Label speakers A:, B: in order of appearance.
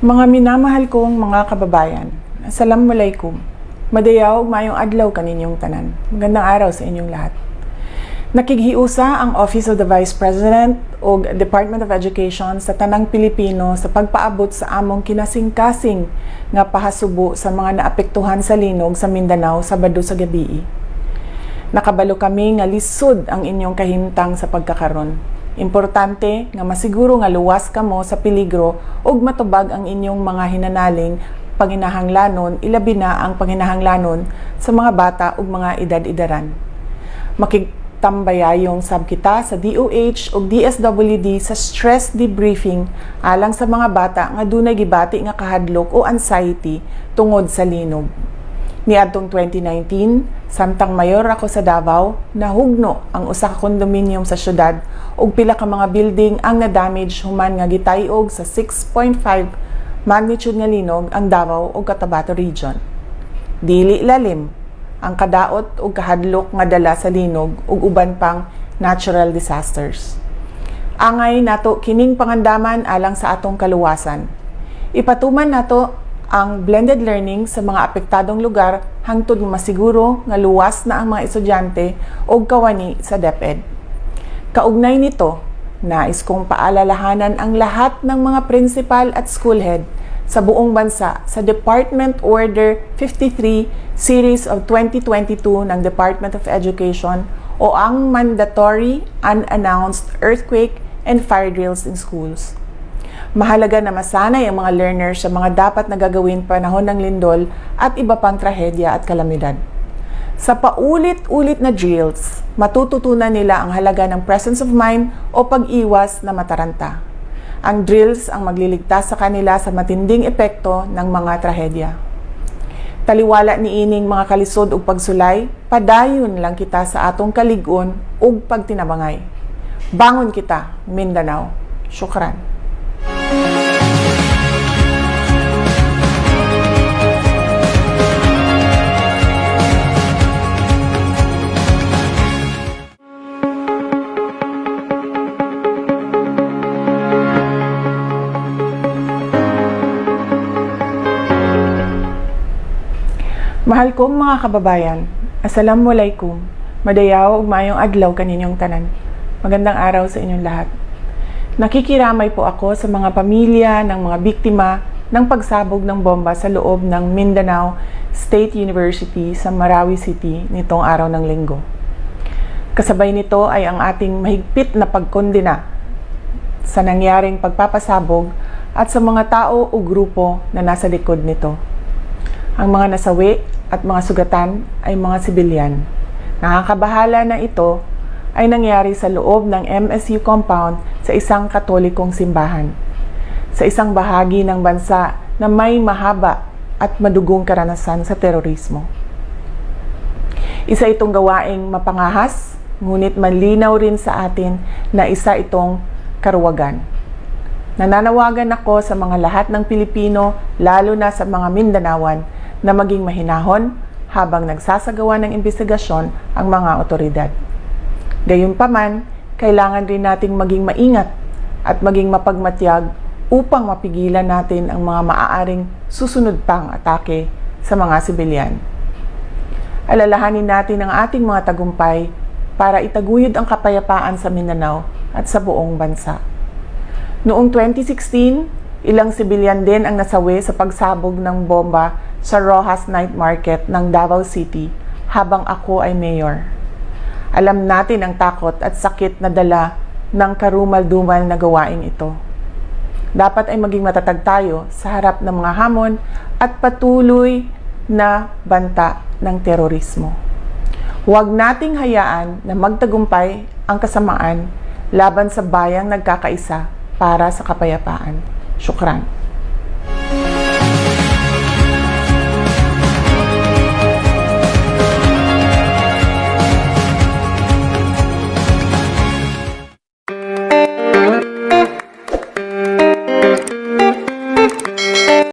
A: Mga minamahal kong mga kababayan, Assalamualaikum. Madayaw, mayong adlaw kaninyong tanan. Magandang araw sa inyong lahat. Nakighiusa ang Office of the Vice President o Department of Education sa tanang Pilipino sa pagpaabot sa among kinasing-kasing nga pahasubo sa mga naapektuhan sa linog sa Mindanao Sabado sa gabi. Nakabalo kami nga lisod ang inyong kahimtang sa pagkakaron. Importante nga masiguro nga luwas kamo sa peligro ug matubag ang inyong mga hinanaling panginahanglanon ilabi na ang panginahanglanon sa mga bata ug mga edad-edaran. Makigtambayayong sab kita sa DOH ug DSWD sa stress debriefing alang sa mga bata nga dunay gibati nga kahadlok o anxiety tungod sa linog. Niadtong 2019, samtang mayor ako sa Davao, nahugno ang usa ka kondominium sa syudad ug pila ka mga building ang na-damage human nga gitayog sa 6.5 magnitude nga linog ang Davao ug Cotabato Region. Dili lalim ang kadaot ug kahadlok nga dala sa linog ug uban pang natural disasters. Angay nato kining pangandaman alang sa atong kaluwasan. Ipatuman nato ang blended learning sa mga apektadong lugar hangtod masiguro nga luwas na ang mga estudyante ug kawani sa DepEd. Kaugnay nito, nais kong paalalahanan ang lahat ng mga principal at school head sa buong bansa sa Department Order 53 Series of 2022 ng Department of Education o ang mandatory unannounced earthquake and fire drills in schools. Mahalaga na masanay ang mga learners sa mga dapat na gagawin panahon ng lindol at iba pang trahedya at kalamidad. Sa paulit-ulit na drills, matututunan nila ang halaga ng presence of mind o pag-iwas na mataranta. Ang drills ang magliligtas sa kanila sa matinding epekto ng mga trahedya. Taliwala ni ining mga kalisod ug pagsulay, padayon lang kita sa atong kaligon ug pagtinabangay. Bangon kita, Mindanao. Syukran. Mahal kong mga kababayan, Assalamualaikum. Madayaw ug mayong adlaw kaninyong tanan. Magandang araw sa inyong lahat. Nakikiramay po ako sa mga pamilya ng mga biktima ng pagsabog ng bomba sa loob ng Mindanao State University sa Marawi City nitong araw ng linggo. Kasabay nito ay ang ating mahigpit na pagkondena sa nangyaring pagpapasabog at sa mga tao o grupo na nasa likod nito. Ang mga nasawi at mga sugatan ay mga sibilyan. Nakakabahala na ito ay nangyari sa loob ng MSU compound sa isang katolikong simbahan. Sa isang bahagi ng bansa na may mahaba at madugong karanasan sa terorismo. Isa itong gawaing mapangahas, ngunit malinaw rin sa atin na isa itong karuwagan. Nananawagan ako sa mga lahat ng Pilipino, lalo na sa mga Mindanawan, na maging mahinahon habang nagsasagawa ng investigasyon ang mga otoridad. Gayunpaman, kailangan rin nating maging maingat at maging mapagmatyag upang mapigilan natin ang mga maaaring susunod pang atake sa mga sibilyan. Alalahanin natin ang ating mga tagumpay para itaguyod ang kapayapaan sa Mindanao at sa buong bansa. Noong 2016, ilang sibilyan din ang nasawi sa pagsabog ng bomba sa Rojas Night Market ng Davao City habang ako ay mayor. Alam natin ang takot at sakit na dala ng karumal-dumal na gawaing ito. Dapat ay maging matatag tayo sa harap ng mga hamon at patuloy na banta ng terorismo. Huwag nating hayaan na magtagumpay ang kasamaan laban sa bayang nagkakaisa para sa kapayapaan. شكرا.